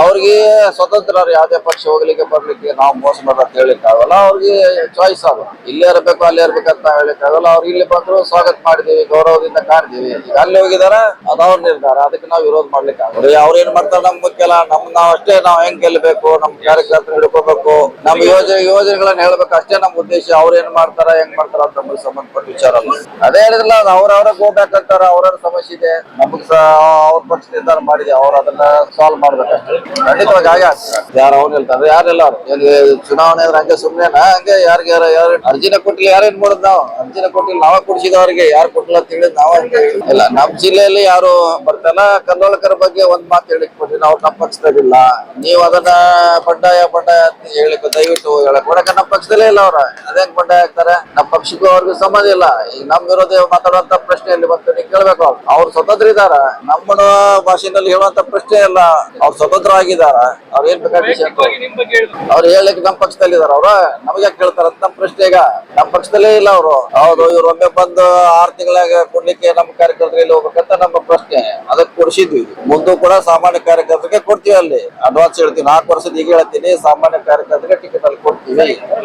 ಅವ್ರಿಗೆ ಸ್ವತಂತ್ರ ಯಾವ್ದೇ ಪಕ್ಷ ಹೋಗ್ಲಿಕ್ಕೆ ಬರ್ಲಿಕ್ಕೆ ನಾವು ಮೋಸ ಮಾಡೋದು ಅಂತ ಹೇಳಿಕ್ ಆಗಲ್ಲ ಅವ್ರಿಗೆ ಚಾಯ್ಸ್ ಅದು. ಇಲ್ಲೇ ಇರ್ಬೇಕು, ಅಲ್ಲೇ ಇರ್ಬೇಕಂತ ಅಂತ ಹೇಳಿಕ್ ಆಗಲ್ಲ ಅವ್ರು ಇಲ್ಲಿ ಬಂದ್ರು ಸ್ವಾಗತ ಮಾಡಿದೀವಿ ಗೌರವದಿಂದ ಕಾಣ್ತೀವಿ. ಈಗ ಅಲ್ಲಿ ಹೋಗಿದಾರ ಅದು ಅವ್ರ ನಿರ್ಧಾರ. ಅದಕ್ಕೆ ನಾವು ವಿರೋಧ ಮಾಡ್ಲಿಕ್ಕೆ ಆಗಲ್ಲ ಅವ್ರು ಏನ್ ಮಾಡ್ತಾರೆ ನಮ್ ಮುಖ್ಯಲ್ಲ ನಮ್ ನಾವ್ ಅಷ್ಟೇ ನಾವ್ ಹೆಂಗ್ ಗೆಲ್ಬೇಕು ನಮ್ ಕಾರ್ಯಕರ್ತರು ಹಿಡ್ಕೋಬೇಕು. ನಮ್ ಯೋಜನೆ, ಯೋಜನೆಗಳನ್ನ ಹೇಳ್ಬೇಕು. ಅಷ್ಟೇ ನಮ್ ಉದ್ದೇಶ. ಅವ್ರ ಏನ್ ಮಾಡ್ತಾರ, ಹೆಂಗ್ ಮಾಡ್ತಾರ ಅಂತ ನಮಗೆ ಸಂಬಂಧಪಟ್ಟ ವಿಚಾರ ಅಲ್ಲ. ಅದೇ ಹೇಳಿದ್ರಲ್ಲ ಅವ್ರವ್ರ ಹೋಗ್ಬೇಕಂತಾರ ಅವ್ರವ್ರ ಸಮಸ್ಯೆ ಇದೆ. ನಮಗ್ ಅವ್ರ ಪಕ್ಷ ನಿರ್ಧಾರ ಮಾಡಿದೆ. ಅವ್ರು ಅದನ್ನ ಸಾಲ್ವ್ ಮಾಡ್ಬೇಕಷ್ಟೇ. ಖಂಡಿತವಾಗಿ ಹಾಗೆ ಯಾರು ಅವ್ರು ಹೇಳ್ತಾರೆ ಯಾರೆಲ್ಲ ಚುನಾವಣೆ ಅಂದ್ರೆ ಹಂಗೆ ಸುಮ್ನೆನ? ಹಂಗೆ ಯಾರಿಗೆ ಯಾರು ಯಾರು ಅರ್ಜಿನ ಕೊಟ್ಟಿಲ್ಲ, ಯಾರೇನ್ ಮಾಡೋದು ನಾವು? ಅರ್ಜಿನ ಕೊಟ್ಟಿಲ್ಲ, ನಾವ ಕೊಡ್ಸಿದ ಅವ್ರಿಗೆ. ಯಾರು ಕೊಟ್ಟಿಲ್ಲ ಅಂತ ಹೇಳಿದ್ ನಾವ ಇಲ್ಲ, ನಮ್ ಜಿಲ್ಲೆಯಲ್ಲಿ ಯಾರು ಬರ್ತಾನ ಕನ್ನಡಕರ ಬಗ್ಗೆ ಒಂದ್ ಮಾತು ಹೇಳಿಕ್ ಕೊಟ್ರಿ ನಾವು ನಮ್ಮ ಪಕ್ಷದಾಗಿಲ್ಲ ನೀವು ಅದನ್ನ ಬಂಡಾಯ ಬಂಡಾಯ ಅಂತ ಹೇಳಿಕ್, ದಯವಿಟ್ಟು ಹೇಳಕ್ ಕೊಡಕ ನಮ್ಮ ಪಕ್ಷದಲ್ಲೇ ಇಲ್ಲ ಅವ್ರ. ಅದೇ ಬಂಡಾಯ ಆಗ್ತಾರೆ? ನಮ್ಮ ಪಕ್ಷಕ್ಕೂ ಅವ್ರಿಗೂ ಸಂಬಂಧ ಇಲ್ಲ. ಈಗ ನಮ್ ವಿರೋಧ ಮಾತಾಡುವಂತ ಪ್ರಶ್ನೆ ಇಲ್ಲಿ ಬಂತು ನೀವು ಕೇಳ್ಬೇಕು ಅವ್ರು. ಅವ್ರು ಸ್ವತಂತ್ರ ಇದಾರ. ನಮ್ಮ ಭಾಷೆನಲ್ಲಿ ಹೇಳುವಂತ ಪ್ರಶ್ನೆ ಇಲ್ಲ. ಅವ್ರು ಸ್ವತಂತ್ರ ಆಗಿದಾರ ಅವ್ರ ಏನ್ ಬೇಕಾದ್ರೆ ಅವ್ರು ಹೇಳಕ್ ನಮ್ಮ ಪಕ್ಷದಲ್ಲಿ ಇದಾರ ಅವ್ರ ನಮಗೆ ಯಾಕೆ ಕೇಳ್ತಾರ ನಮ್ಮ ಪ್ರಶ್ನೆ ಈಗ. ನಮ್ಮ ಪಕ್ಷದಲ್ಲೇ ಇಲ್ಲ ಅವರು. ಹೌದು ಇವ್ರು ಒಮ್ಮೆ ಬಂದು ಆರ್ ತಿಂಗಳಾಗ ಕೊಡ್ಲಿಕ್ಕೆ ನಮ್ಮ ಕಾರ್ಯಕರ್ತರಿಗೆ ಹೋಗ್ಬೇಕಂತ ನಮ್ಮ ಪ್ರಶ್ನೆ. ಅದಕ್ಕೆ ಕೊಡಿಸಿದ್ವಿ ಮುಂದೂ ಕೂಡ ಸಾಮಾನ್ಯ ಕಾರ್ಯಕರ್ತರಿಗೆ ಕೊಡ್ತೀವಿ ಅಲ್ಲಿ. ಅಡ್ವಾನ್ಸ್ ಹೇಳ್ತೀವಿ. ನಾಲ್ಕು ವರ್ಷದ ಈಗ ಹೇಳ್ತೀನಿ ಸಾಮಾನ್ಯ ಕಾರ್ಯಕರ್ತರಿಗೆ ಟಿಕೆಟ್ ಅಲ್ಲಿ ಕೊಡ್ತೀವಿ.